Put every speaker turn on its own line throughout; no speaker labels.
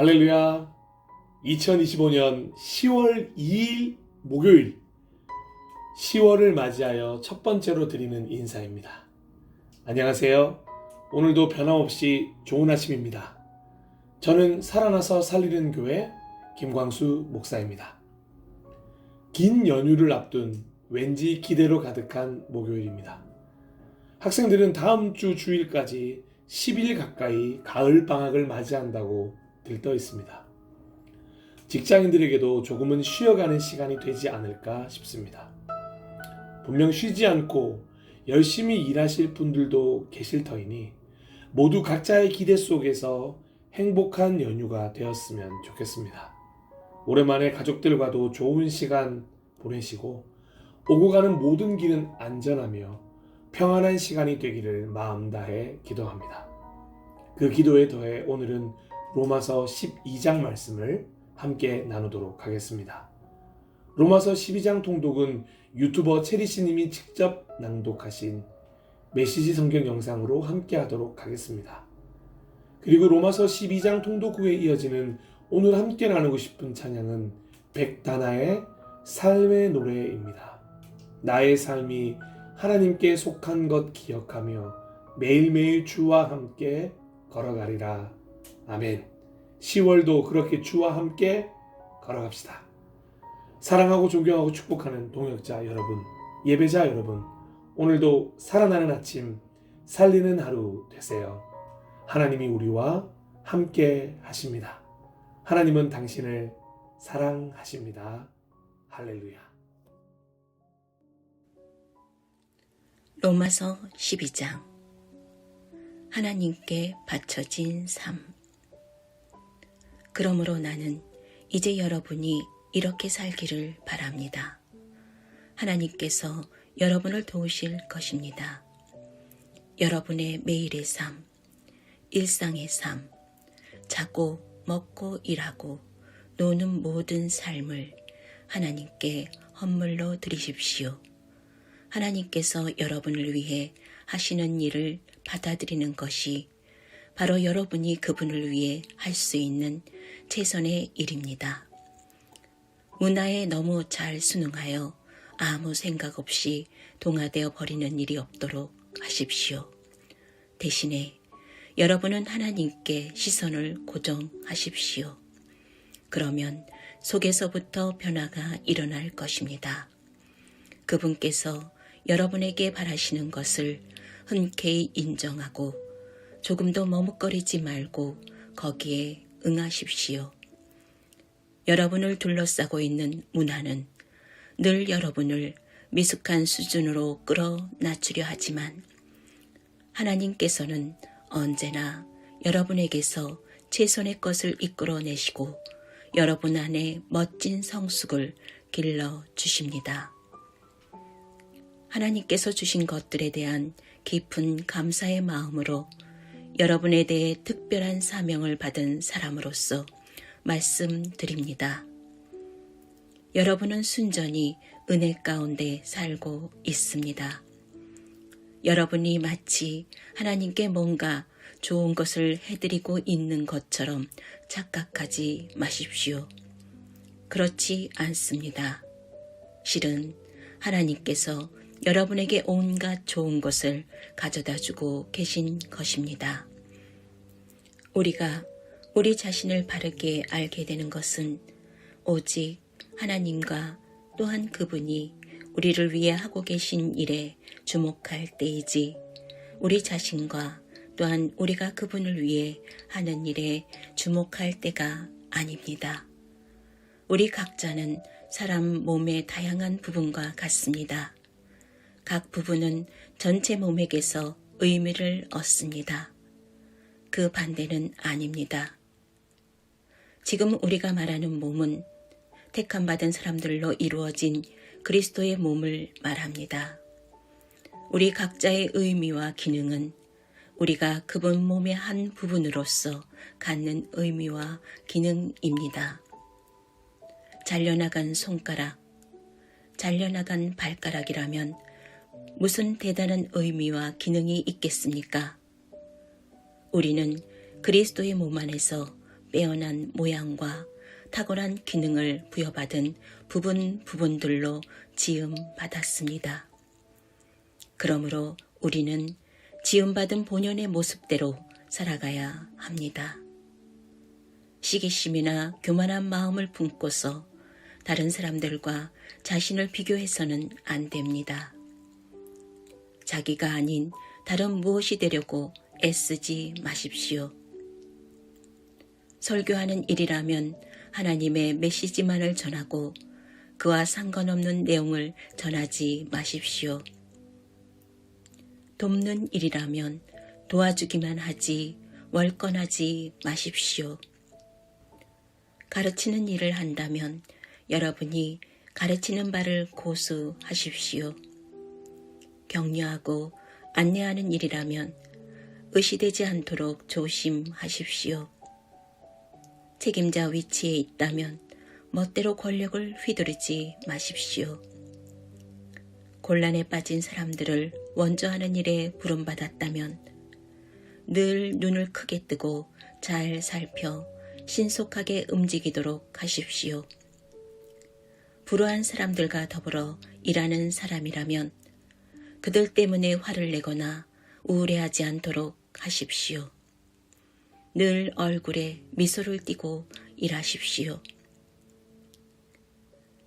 할렐루야. 2025년 10월 2일 목요일 10월을 맞이하여 첫 번째로 드리는 인사입니다. 안녕하세요. 오늘도 변함없이 좋은 아침입니다. 저는 살아나서 살리는 교회 김광수 목사입니다. 긴 연휴를 앞둔 왠지 기대로 가득한 목요일입니다. 학생들은 다음 주 주일까지 10일 가까이 가을 방학을 맞이한다고 들떠 있습니다. 직장인들에게도 조금은 쉬어가는 시간이 되지 않을까 싶습니다. 분명 쉬지 않고 열심히 일하실 분들도 계실 터이니 모두 각자의 기대 속에서 행복한 연휴가 되었으면 좋겠습니다. 오랜만에 가족들과도 좋은 시간 보내시고 오고 가는 모든 길은 안전하며 평안한 시간이 되기를 마음 다해 기도합니다. 그 기도에 더해 오늘은 로마서 12장 말씀을 함께 나누도록 하겠습니다. 로마서 12장 통독은 유튜버 체리씨님이 직접 낭독하신 메시지 성경 영상으로 함께 하도록 하겠습니다. 그리고 로마서 12장 통독 후에 이어지는 오늘 함께 나누고 싶은 찬양은 백다나의 삶의 노래입니다. 나의 삶이 하나님께 속한 것 기억하며 매일매일 주와 함께 걸어가리라. 아멘. 10월도 그렇게 주와 함께 걸어갑시다. 사랑하고 존경하고 축복하는 동역자 여러분, 예배자 여러분, 오늘도 살아나는 아침, 살리는 하루 되세요. 하나님이 우리와 함께 하십니다. 하나님은 당신을 사랑하십니다. 할렐루야.
로마서 12장 하나님께 바쳐진 삶 그러므로 나는 이제 여러분이 이렇게 살기를 바랍니다. 하나님께서 여러분을 도우실 것입니다. 여러분의 매일의 삶, 일상의 삶, 자고 먹고 일하고 노는 모든 삶을 하나님께 헌물로 드리십시오. 하나님께서 여러분을 위해 하시는 일을 받아들이는 것이 바로 여러분이 그분을 위해 할 수 있는 최선의 일입니다. 문화에 너무 잘 순응하여 아무 생각 없이 동화되어 버리는 일이 없도록 하십시오. 대신에 여러분은 하나님께 시선을 고정하십시오. 그러면 속에서부터 변화가 일어날 것입니다. 그분께서 여러분에게 바라시는 것을 흔쾌히 인정하고 조금도 머뭇거리지 말고 거기에 응하십시오. 여러분을 둘러싸고 있는 문화는 늘 여러분을 미숙한 수준으로 끌어 낮추려 하지만 하나님께서는 언제나 여러분에게서 최선의 것을 이끌어내시고 여러분 안에 멋진 성숙을 길러 주십니다. 하나님께서 주신 것들에 대한 깊은 감사의 마음으로 여러분에 대해 특별한 사명을 받은 사람으로서 말씀드립니다. 여러분은 순전히 은혜 가운데 살고 있습니다. 여러분이 마치 하나님께 뭔가 좋은 것을 해드리고 있는 것처럼 착각하지 마십시오. 그렇지 않습니다. 실은 하나님께서 여러분에게 온갖 좋은 것을 가져다 주고 계신 것입니다. 우리가 우리 자신을 바르게 알게 되는 것은 오직 하나님과 또한 그분이 우리를 위해 하고 계신 일에 주목할 때이지 우리 자신과 또한 우리가 그분을 위해 하는 일에 주목할 때가 아닙니다. 우리 각자는 사람 몸의 다양한 부분과 같습니다. 각 부분은 전체 몸에게서 의미를 얻습니다. 그 반대는 아닙니다. 지금 우리가 말하는 몸은 택함받은 사람들로 이루어진 그리스도의 몸을 말합니다. 우리 각자의 의미와 기능은 우리가 그분 몸의 한 부분으로서 갖는 의미와 기능입니다. 잘려나간 손가락, 잘려나간 발가락이라면 무슨 대단한 의미와 기능이 있겠습니까? 우리는 그리스도의 몸 안에서 빼어난 모양과 탁월한 기능을 부여받은 부분 부분들로 지음 받았습니다. 그러므로 우리는 지음받은 본연의 모습대로 살아가야 합니다. 시기심이나 교만한 마음을 품고서 다른 사람들과 자신을 비교해서는 안 됩니다. 자기가 아닌 다른 무엇이 되려고 애쓰지 마십시오. 설교하는 일이라면 하나님의 메시지만을 전하고 그와 상관없는 내용을 전하지 마십시오. 돕는 일이라면 도와주기만 하지 월권하지 마십시오. 가르치는 일을 한다면 여러분이 가르치는 바를 고수하십시오. 격려하고 안내하는 일이라면 의시되지 않도록 조심하십시오. 책임자 위치에 있다면 멋대로 권력을 휘두르지 마십시오. 곤란에 빠진 사람들을 원조하는 일에 부름받았다면 늘 눈을 크게 뜨고 잘 살펴 신속하게 움직이도록 하십시오. 불우한 사람들과 더불어 일하는 사람이라면 그들 때문에 화를 내거나 우울해하지 않도록 하십시오. 늘 얼굴에 미소를 띠고 일하십시오.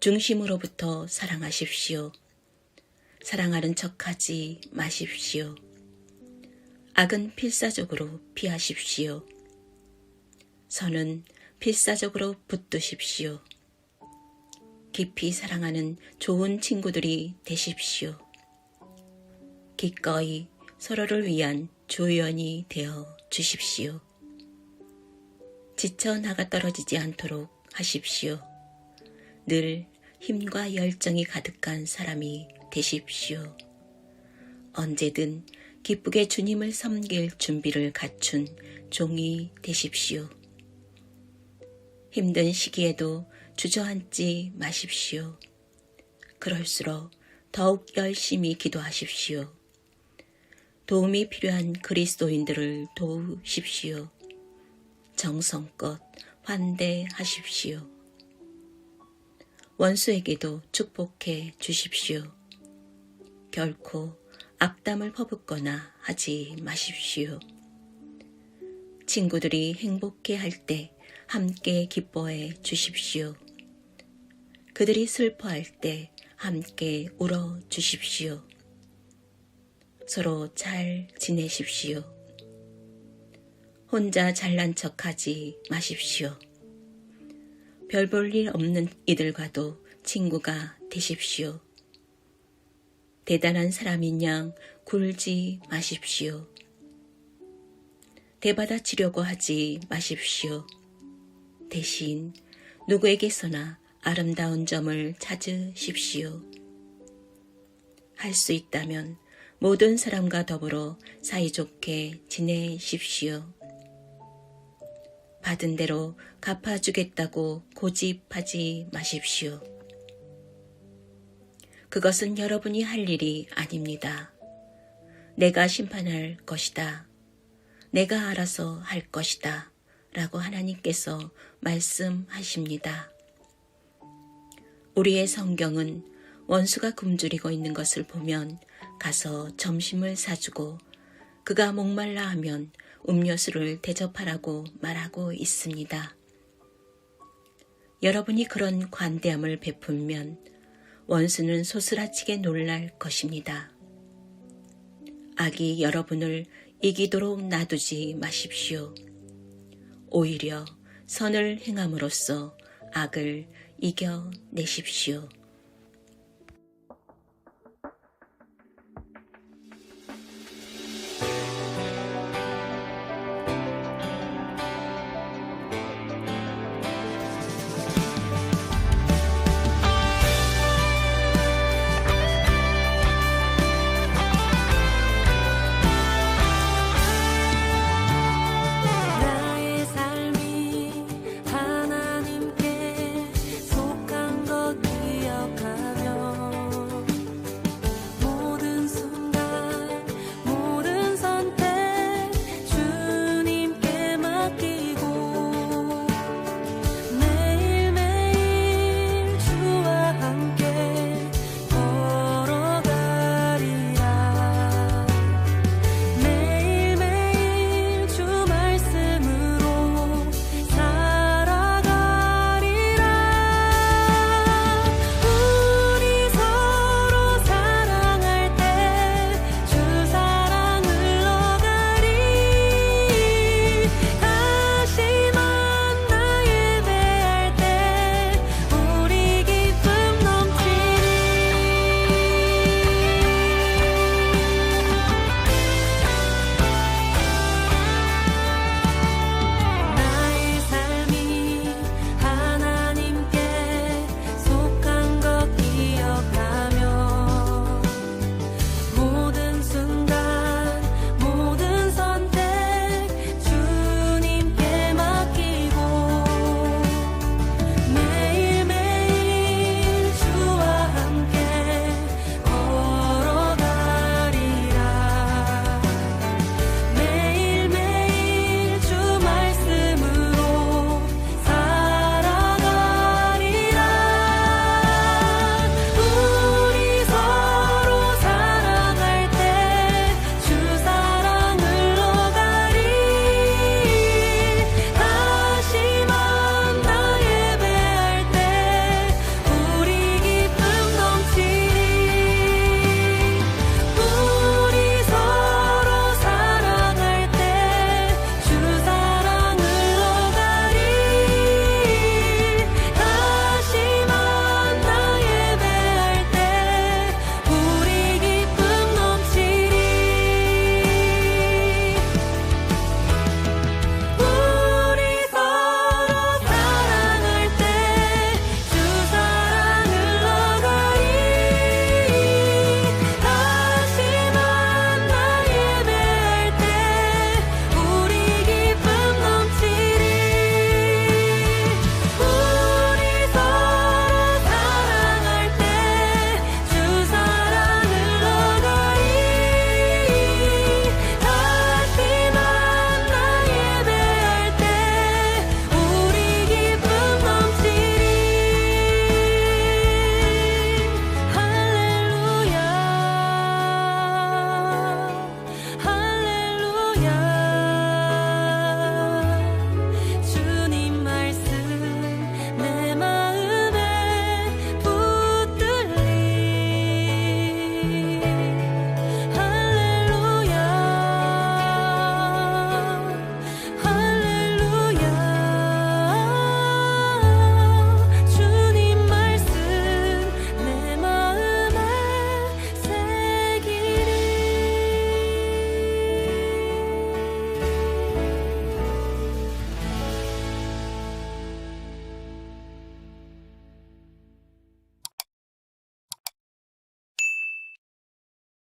중심으로부터 사랑하십시오. 사랑하는 척하지 마십시오. 악은 필사적으로 피하십시오. 선은 필사적으로 붙드십시오. 깊이 사랑하는 좋은 친구들이 되십시오. 기꺼이 서로를 위한 조연이 되어 주십시오. 지쳐 나가 떨어지지 않도록 하십시오. 늘 힘과 열정이 가득한 사람이 되십시오. 언제든 기쁘게 주님을 섬길 준비를 갖춘 종이 되십시오. 힘든 시기에도 주저앉지 마십시오. 그럴수록 더욱 열심히 기도하십시오. 도움이 필요한 그리스도인들을 도우십시오. 정성껏 환대하십시오. 원수에게도 축복해 주십시오. 결코 악담을 퍼붓거나 하지 마십시오. 친구들이 행복해 할 때 함께 기뻐해 주십시오. 그들이 슬퍼할 때 함께 울어 주십시오. 서로 잘 지내십시오. 혼자 잘난 척 하지 마십시오. 별 볼 일 없는 이들과도 친구가 되십시오. 대단한 사람인 양 굴지 마십시오. 대받아치려고 하지 마십시오. 대신 누구에게서나 아름다운 점을 찾으십시오. 할 수 있다면 모든 사람과 더불어 사이좋게 지내십시오. 받은 대로 갚아주겠다고 고집하지 마십시오. 그것은 여러분이 할 일이 아닙니다. 내가 심판할 것이다. 내가 알아서 할 것이다. 라고 하나님께서 말씀하십니다. 우리의 성경은 원수가 굶주리고 있는 것을 보면 가서 점심을 사주고 그가 목말라 하면 음료수를 대접하라고 말하고 있습니다. 여러분이 그런 관대함을 베풀면 원수는 소스라치게 놀랄 것입니다. 악이 여러분을 이기도록 놔두지 마십시오. 오히려 선을 행함으로써 악을 이겨내십시오.